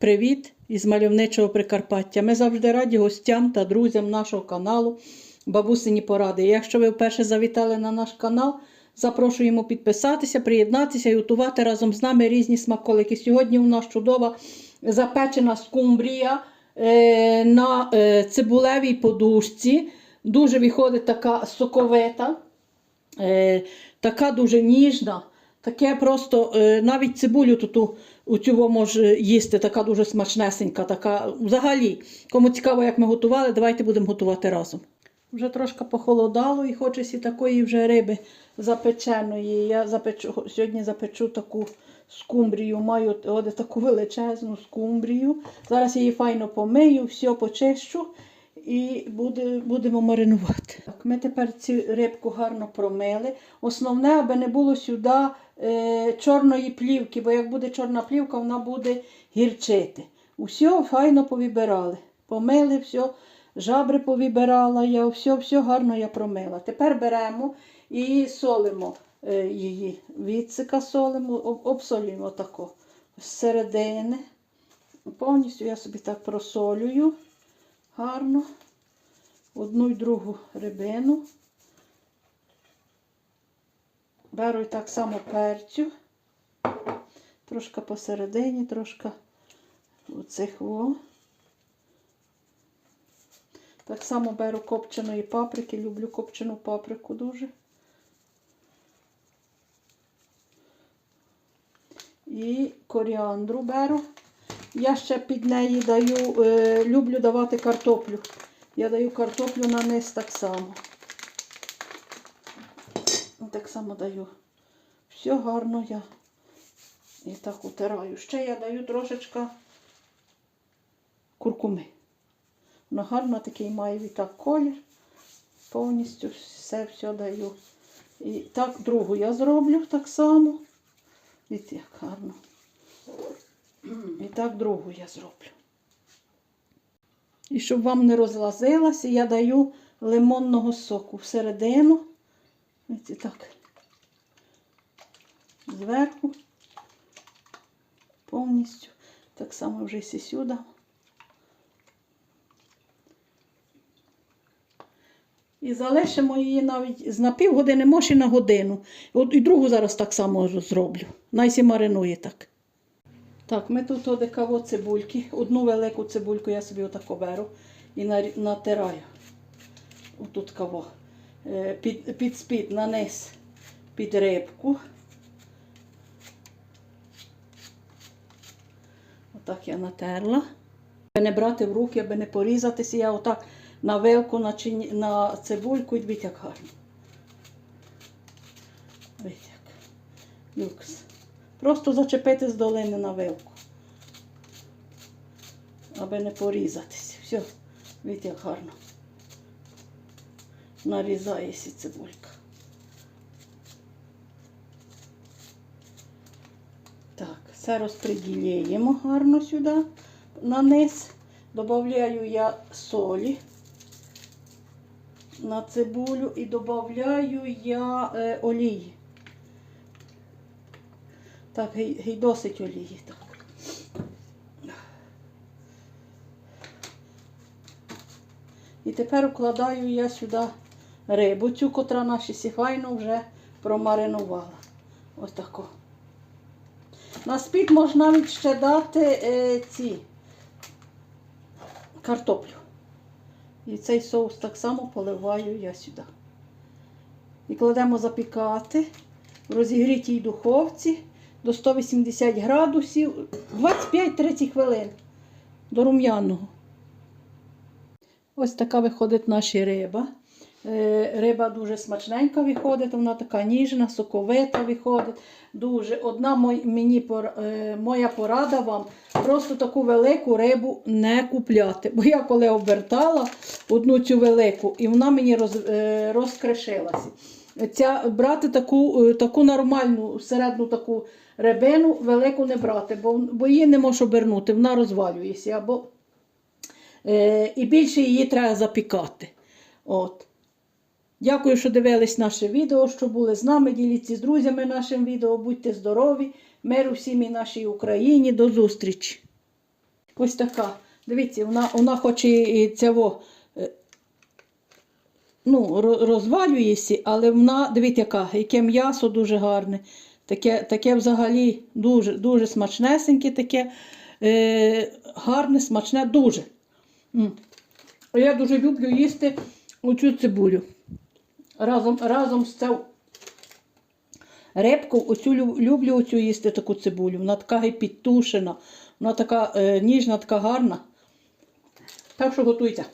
Привіт із мальовничого Прикарпаття. Ми завжди раді гостям та друзям нашого каналу Бабусині Поради. Якщо ви вперше завітали на наш канал, запрошуємо підписатися, приєднатися і готувати разом з нами різні смаколики. Сьогодні у нас чудова запечена скумбрія е, на е, цибулевій подушці. Дуже виходить така соковита, е, така дуже ніжна. Таке просто е, навіть цибулю тут у, цього може їсти, така дуже смачнесенька. Така. Взагалі, кому цікаво, як ми готували, давайте будемо готувати разом. Вже трошки похолодало і хочеться такої вже риби запеченої. Я запечу, сьогодні запечу таку скумбрію. Маю от таку величезну скумбрію. Зараз її файно помию, все почищу і буде, будемо маринувати. Так, Ми тепер цю рибку гарно промили. Основне, аби не було сюди е, чорної плівки, бо як буде чорна плівка, вона буде гірчити. Усе файно повибирали. Помили все, жабри повибирала я, все, все гарно я промила. Тепер беремо і солимо е, її. Відсика солимо, об- обсолюємо тако з середини. Повністю я собі так просолюю гарно. Одну й другу рибину. Беру так само перцю. Трошки посередині, трошки оцих во. Так само беру копченої паприки, люблю копчену паприку дуже. І коріандру беру. Я ще під неї даю, е, люблю давати картоплю. Я даю картоплю на низ так само. Так само даю. Все гарно я і так утираю. Ще я даю трошечки куркуми. Вона гарно такий має відтак колір. Повністю все все даю. І так другу я зроблю так само. Дивіться, як гарно. І так другу я зроблю. І щоб вам не розлазилося, я даю лимонного соку всередину. Ось так. Зверху. Повністю. Так само вже і сюди. І залишимо її навіть на півгодини, може і на годину. От і другу зараз так само зроблю. Найсі маринує так. Так, ми тут одекаво цибульки. Одну велику цибульку я собі отако беру і натираю. Отут каво. Е, Під, під спід на низ під рибку. Отак я натерла. Аби не брати в руки, аби не порізатися, я отак на вилку, на, чині, на цибульку і дивіться, як гарно. Дивіться, як. Люкс. Просто зачепити з долини на вилку. Аби не порізатися. Все, дивіться, як гарно. Нарізається цибулька. Так, все розподіляємо гарно сюди на низ. Добавляю я солі на цибулю і додаю я е, олії. Так, гей досить олії. І тепер укладаю я сюди рибу, цю, котра наші сіфайно вже промаринувала. Ось тако. На спід можна навіть ще дати е, ці картоплю. І цей соус так само поливаю я сюди. І кладемо запікати в розігрітій духовці до 180 градусів 25-30 хвилин до рум'яного. Ось така виходить наша риба. Е, Риба дуже смачненька виходить, вона така ніжна, соковита виходить. Дуже. Одна мені е, моя порада вам просто таку велику рибу не купляти. Бо я коли обертала одну цю велику, і вона мені роз, е, розкришилася. Ця, брати таку, е, таку нормальну, середню таку рибину, велику не брати, бо, бо її не можеш обернути, вона розвалюється. Або, е, і більше її треба запікати. От. Дякую, що дивились наше відео, що були з нами. Діліться з друзями нашим відео. Будьте здорові, миру всім і нашій Україні. До зустрічі! Ось така. Дивіться, вона, вона хоч і, цього, ну, ро- розвалюється, але вона, дивіться, яка, яке м'ясо дуже гарне. Таке, таке взагалі дуже, дуже смачнесеньке, таке е, гарне, смачне, дуже. Я дуже люблю їсти оцю цибулю. Разом, разом з цим рибку, оцю люблю оцю їсти таку цибулю. Вона така і підтушена, вона така е, ніжна, така гарна. Так що готуйте.